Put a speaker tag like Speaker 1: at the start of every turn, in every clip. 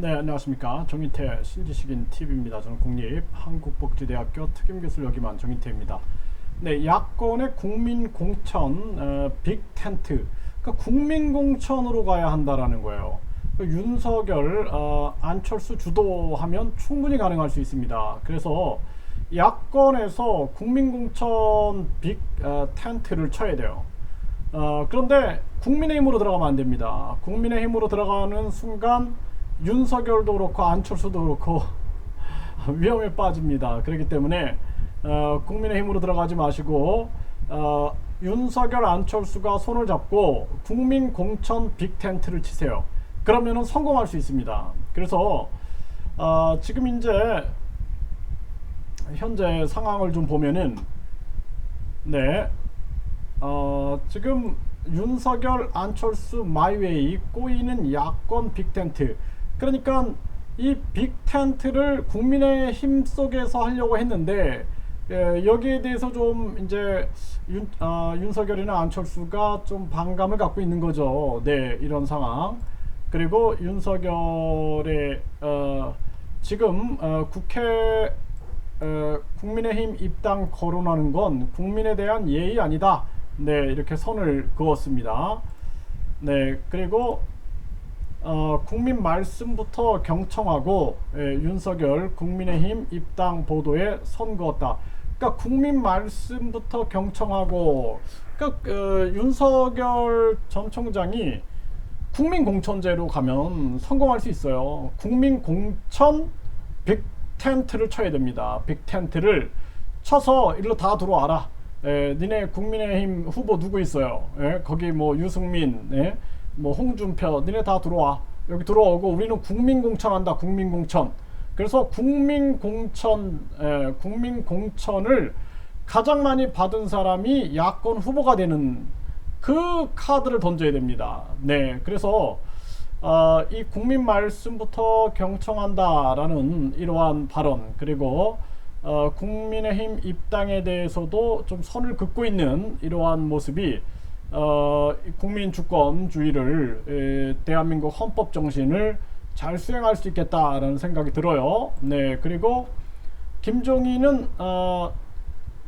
Speaker 1: 네, 안녕하십니까. 정인태 신지식인 TV입니다. 저는 국립 한국복지대학교 특임교수를 역임한 정인태입니다. 네, 야권의 국민공천 어, 빅텐트. 그러니까 국민공천으로 가야 한다라는 거예요. 그 윤석열, 어, 안철수 주도하면 충분히 가능할 수 있습니다. 그래서 야권에서 국민공천 빅 어, 텐트를 쳐야 돼요. 어, 그런데 국민의힘으로 들어가면 안 됩니다. 국민의힘으로 들어가는 순간 윤석열도 그렇고 안철수도 그렇고 위험에 빠집니다. 그렇기 때문에 어, 국민의힘으로 들어가지 마시고 어, 윤석열 안철수가 손을 잡고 국민 공천 빅텐트를 치세요. 그러면은 성공할 수 있습니다. 그래서 어, 지금 이제 현재 상황을 좀 보면은 네 어, 지금 윤석열, 안철수, 마이웨이 꼬이는 야권 빅텐트. 그러니까 이 빅텐트를 국민의 힘 속에서 하려고 했는데 예, 여기에 대해서 좀 이제 윤, 어, 윤석열이나 안철수가 좀 반감을 갖고 있는 거죠. 네, 이런 상황. 그리고 윤석열의 어, 지금 어, 국회 어, 국민의힘 입당 거론하는 건 국민에 대한 예의 아니다. 네, 이렇게 선을 그었습니다. 네, 그리고 어, 국민 말씀부터 경청하고 예, 윤석열 국민의힘 입당 보도에 선 그었다. 그러니까 국민 말씀부터 경청하고 그러니까 그, 윤석열 전 총장이 국민 공천제로 가면 성공할 수 있어요. 국민 공천 빅 텐트를 쳐야 됩니다. 빅 텐트를 쳐서 일로 다 들어와라. 에, 니네 국민의힘 후보 누구 있어요? 에, 거기 뭐 유승민, 에, 뭐 홍준표, 니네 다 들어와. 여기 들어오고 우리는 국민 공천한다. 국민 공천. 그래서 국민 공천, 에, 국민 공천을 가장 많이 받은 사람이 야권 후보가 되는 그 카드를 던져야 됩니다. 네, 그래서 어, 이 국민 말씀부터 경청한다라는 이러한 발언 그리고 어, 국민의힘 입당에 대해서도 좀 선을 긋고 있는 이러한 모습이 어, 국민 주권주의를 에, 대한민국 헌법 정신을 잘 수행할 수 있겠다라는 생각이 들어요. 네, 그리고 김종인은 어,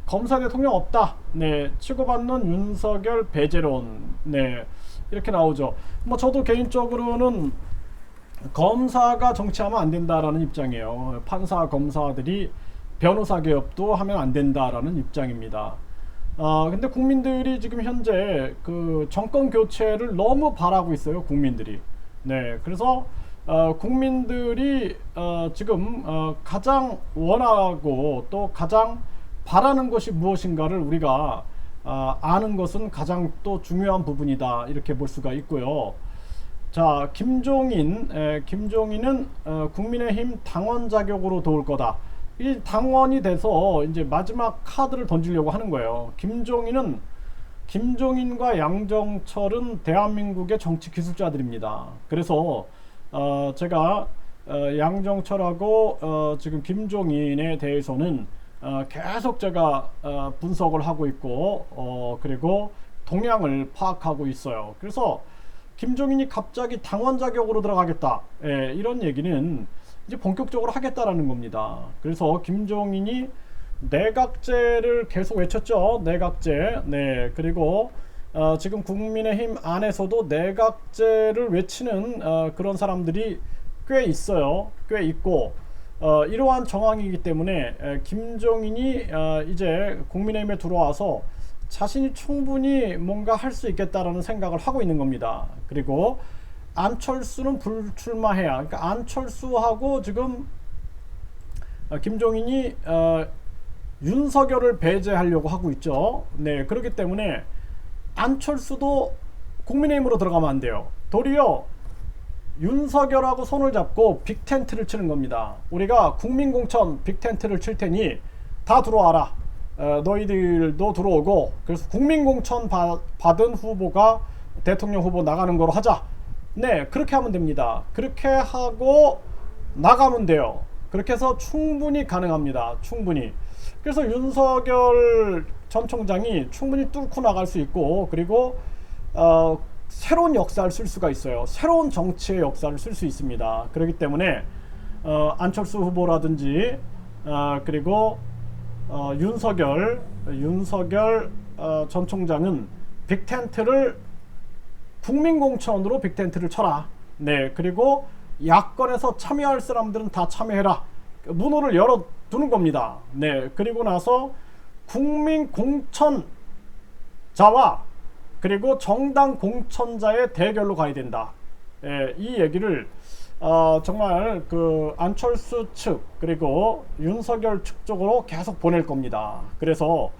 Speaker 1: 검사 대통령 없다. 네, 치고받는 윤석열 배제론. 네, 이렇게 나오죠. 뭐 저도 개인적으로는 검사가 정치하면 안 된다라는 입장이에요. 판사, 검사들이 변호사 개업도 하면 안 된다라는 입장입니다. 아 근데 국민들이 지금 현재 그 정권 교체를 너무 바라고 있어요. 국민들이. 네, 그래서 어, 국민들이 어, 지금 어, 가장 원하고 또 가장 바라는 것이 무엇인가를 우리가 아, 아는 것은 가장 또 중요한 부분이다 이렇게 볼 수가 있고요. 자, 김종인, 에, 김종인은 어, 국민의힘 당원 자격으로 도울 거다. 이 당원이 돼서 이제 마지막 카드를 던지려고 하는 거예요. 김종인은 김종인과 양정철은 대한민국의 정치 기술자들입니다. 그래서 어, 제가 어, 양정철하고 어, 지금 김종인에 대해서는 어, 계속 제가 어, 분석을 하고 있고 어, 그리고 동향을 파악하고 있어요. 그래서 김종인이 갑자기 당원 자격으로 들어가겠다 예, 이런 얘기는 이제 본격적으로 하겠다라는 겁니다. 그래서 김종인이 내각제를 계속 외쳤죠. 내각제. 네. 그리고 어, 지금 국민의힘 안에서도 내각제를 외치는 어, 그런 사람들이 꽤 있어요. 꽤 있고 어, 이러한 정황이기 때문에 에, 김종인이 어, 이제 국민의힘에 들어와서 자신이 충분히 뭔가 할 수 있겠다라는 생각을 하고 있는 겁니다. 그리고 안철수는 불출마해야. 그러니까 안철수하고 지금 어, 김종인이 어, 윤석열을 배제하려고 하고 있죠. 네, 그렇기 때문에 안철수도 국민의힘으로 들어가면 안 돼요. 도리어 윤석열하고 손을 잡고 빅텐트를 치는 겁니다. 우리가 국민공천 빅텐트를 칠 테니 다 들어와라. 어, 너희들도 들어오고 그래서 국민공천 바, 받은 후보가 대통령 후보 나가는 거로 하자. 네, 그렇게 하면 됩니다. 그렇게 하고 나가면 돼요. 그렇게 해서 충분히 가능합니다. 충분히. 그래서 윤석열 전 총장이 충분히 뚫고 나갈 수 있고 그리고 어, 새로운 역사를 쓸 수가 있어요. 새로운 정치의 역사를 쓸 수 있습니다. 그렇기 때문에 어, 안철수 후보라든지 어, 그리고 어, 윤석열 윤석열 어, 전 총장은 빅텐트를 국민공천으로 빅텐트를 쳐라. 네 그리고 야권에서 참여할 사람들은 다 참여해라. 문호를 열어 두는 겁니다. 네 그리고 나서 국민 공천 자와 그리고 정당 공천자의 대결로 가야 된다. 예, 이 얘기를 어, 정말 그 안철수 측 그리고 윤석열 측 쪽으로 계속 보낼 겁니다. 그래서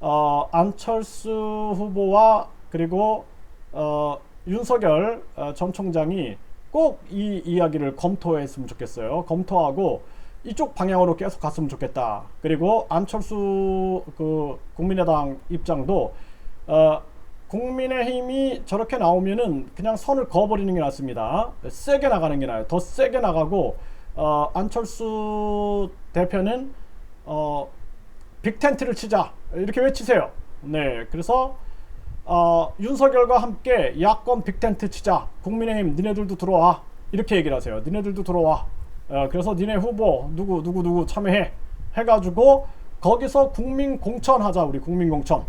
Speaker 1: 어, 안철수 후보와 그리고 어, 윤석열 어, 전 총장이 꼭 이 이야기를 검토했으면 좋겠어요. 검토하고 이쪽 방향으로 계속 갔으면 좋겠다. 그리고 안철수 그 국민의당 입장도 어, 국민의힘이 저렇게 나오면은 그냥 선을 그어버리는 게 낫습니다. 세게 나가는 게 나아요. 더 세게 나가고 어, 안철수 대표는 어, 빅텐트를 치자 이렇게 외치세요. 네, 그래서 어, 윤석열과 함께 야권 빅텐트 치자. 국민의힘 니네들도 들어와. 이렇게 얘기를 하세요. 니네들도 들어와. 어, 그래서 니네 후보 누구 누구 누구 참여해. 해가지고 거기서 국민 공천하자. 우리 국민 공천.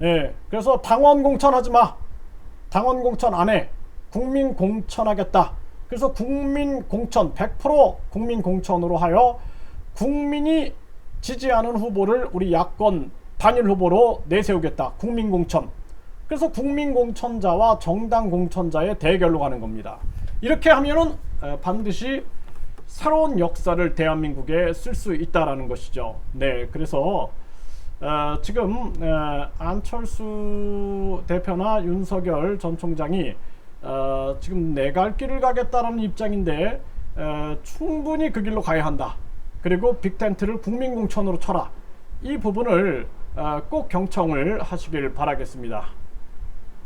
Speaker 1: 예, 그래서 당원 공천하지 마. 당원 공천 안 해. 국민 공천하겠다. 그래서 국민 공천 100% 국민 공천으로 하여 국민이 지지하는 후보를 우리 야권 단일 후보로 내세우겠다. 국민 공천. 그래서 국민 공천자와 정당 공천자의 대결로 가는 겁니다. 이렇게 하면은 에, 반드시 새로운 역사를 대한민국에 쓸 수 있다라는 것이죠. 네, 그래서 어, 지금 에, 안철수 대표나 윤석열 전 총장이 어, 지금 내갈 길을 가겠다라는 입장인데 에, 충분히 그 길로 가야 한다. 그리고 빅텐트를 국민공천으로 쳐라. 이 부분을 어, 꼭 경청을 하시길 바라겠습니다.